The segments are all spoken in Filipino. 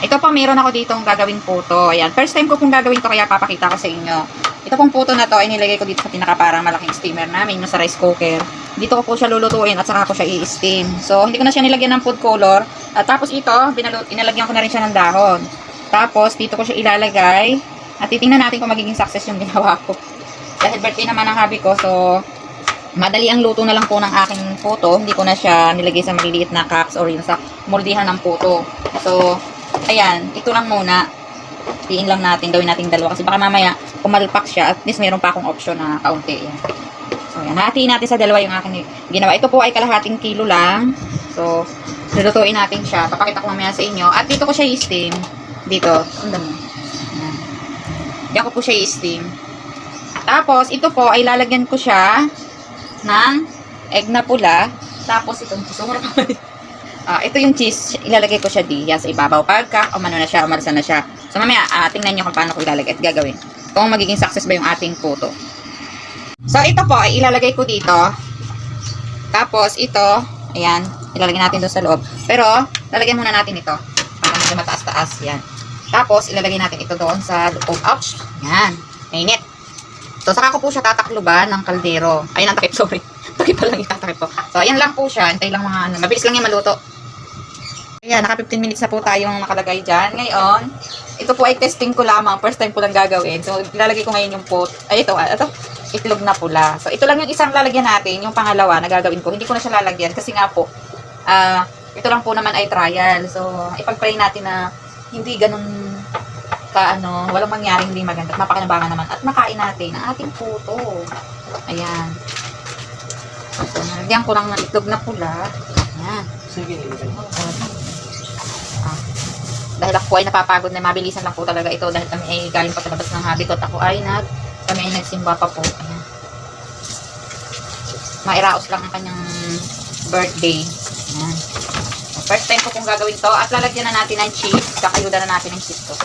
Ito po, meron ako ditong gagawin puto. Ayan. First time ko pong gagawin to, kaya papakita ko sa inyo. Ito pong puto na to, ay nilagay ko dito sa pinaka parang malaking steamer namin, sa rice cooker. Dito ko po siya lulutuin at saka ko siya i-steam. So, hindi ko na siya nilagyan ng food color. At tapos ito, binalut, inalagyan ko na rin siya ng dahon. Tapos, dito ko siya ilalagay. At titingnan natin kung magiging success yung ginawa ko. Dahil birthday naman ang hobby ko, so madali ang luto na lang po ng aking puto. Hindi ko na siya nilagay sa maliliit na cups or yun sa moldihan ng puto. So, ayan, ito lang muna. Tiin lang natin, gawin natin dalawa. Kasi baka mamaya, kumalpak siya, at least meron pa akong option na kaunti. Yan. So, yan. Hatiin natin sa dalawa yung aking ginawa. Ito po ay kalahating kilo lang. So, lulutuin natin siya. Papakita ko mamaya sa inyo. At dito ko siya i-steam. Dito. Ang damo. Yan. Diyan ko po siya i-steam. Tapos, ito po ay lalagyan ko siya ng egg na pula. Tapos, itong cheese. Umura Ah, ito yung cheese. Ilalagay ko siya di. Yan sa ibabaw. Pagka, umano na siya, umalsa na siya. So, mamaya, ah, tingnan nyo kung paano ko ilalagay at gagawin. Kung magiging success ba yung ating puto. So, ito po, ay ilalagay ko dito. Tapos, ito, ayan, ilalagay natin doon sa loob. Pero, lalagyan muna natin ito. Para medyo mataas-taas, yan. Tapos, ilalagay natin ito doon sa loob. Ouch! Yan. Mainit. So, saka ko po siya tatakluban ng kaldero. Ayun ang takip, sorry. takip pa lang itatakip ko. So, ayan lang po siya. Hintay lang mga, ano, mabilis lang yan maluto. Ayan, naka 15 minutes na po tayong nakalagay dyan. Ngayon, ito po ay testing ko lamang. First time ko lang gagawin. So, ilalagay ko ngayon yung pot. Ay, ito, ah, ito. Itlog na pula. So, ito lang yung isang lalagyan natin. Yung pangalawa na gagawin ko. Hindi ko na siya lalagyan kasi nga po, ah, ito lang po naman ay trial. So, ipag-pray natin na hindi ganun ka ano, walang mangyari hindi maganda mapakinabangan naman at makain natin ang ating puto. Ayan. So, nalagyan ko lang ng itlog na pula. Ayan. Sige. Ah. Dahil ako ay napapagod na mabilisan lang po talaga ito dahil kami ay galing pa sa labas ng ko at ako ay nag kami ay nagsimba pa po. Ayan. Mairaos lang ang kanyang birthday. Ayan. First time ko kung gagawin to at lalagyan na natin ng cheese. Kakayuda na natin ng cheese to.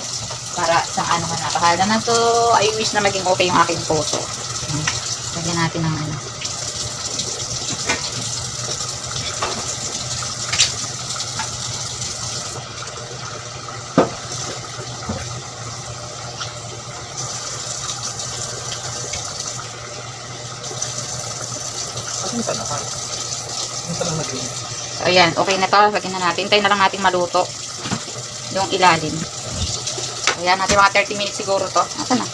Para sa ano na. Bahala na to. I wish na maging okay yung aking photo. Ayan. Lagyan natin ng ano. Minsan na parang. Minsan. So, ayan. Okay na to. Lagyan na natin. Tayo na lang natin maluto. Yung ilalim. So, ayan. Natin mga 30 minutes siguro to. Asa na?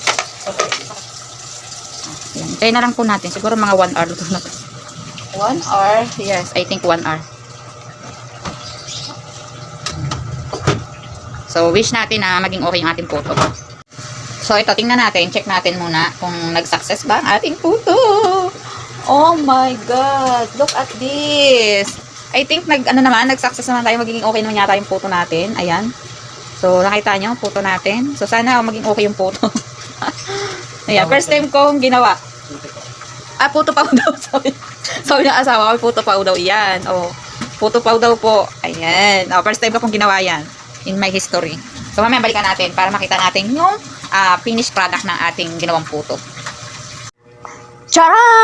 Ayan. Tayo na lang po natin. Siguro mga 1 hour luto na to. 1 hour? Yes. I think 1 hour. So, wish natin na maging okay yung ating photo. So, ito. Tingnan natin. Check natin muna kung nag-success ba ang ating photo. Oh my God! Look at this! I think nag ano naman, nag-success naman tayo, magiging okay naman yata yung photo natin. Ayan. So, nakita nyo, photo natin. So, sana maging okay yung photo. Ayan, first time kong ginawa. Ah, photo pa daw. Sabi, sabi ng asawa ko, photo pa daw. Yan. Oh, photo pa daw po. Ayan. Oh, first time ko kong ginawa yan in my history. So, mamaya balikan natin para makita natin yung ah, finished product ng ating ginawang photo. Charan!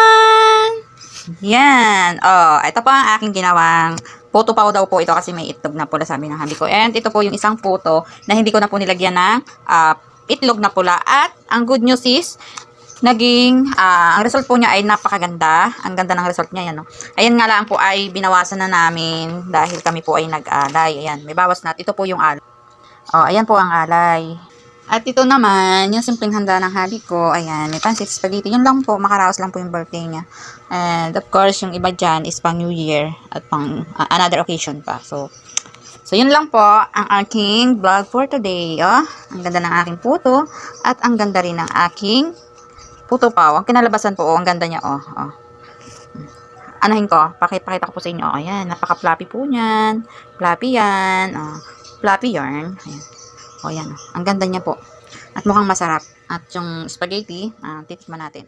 Yan. Oh, ito po ang aking ginawang photo pa daw po ito kasi may itlog na pula sabi ng habi ko. And ito po yung isang photo na hindi ko na po nilagyan ng ah, itlog na pula. At ang good news is, naging, ah, ang result po niya ay napakaganda. Ang ganda ng result niya, yan. No? Ayan nga lang po ay binawasan na namin dahil kami po ay nag-alay. Ayan, may bawas na. Ito po yung alay. Oh, ayan po ang alay. At ito naman, yung simpleng handa ng hali ko, ayan, may pancit spaghetti. Yun lang po, makaraos lang po yung birthday niya. And of course, yung iba dyan is pang New Year at pang uh, another occasion pa. So, so yun lang po ang aking vlog for today. Oh. Ang ganda ng aking puto at ang ganda rin ng aking puto pa. Ang kinalabasan po, oh, ang ganda niya. Oh, oh. Anahin ko, pakipakita ko po sa inyo. Oh, ayan, napaka-fluffy po niyan. Fluffy yan. Oh, fluffy yarn. Ayan. O, yan. Ang ganda niya po. At mukhang masarap. At yung spaghetti, ah, titikman natin.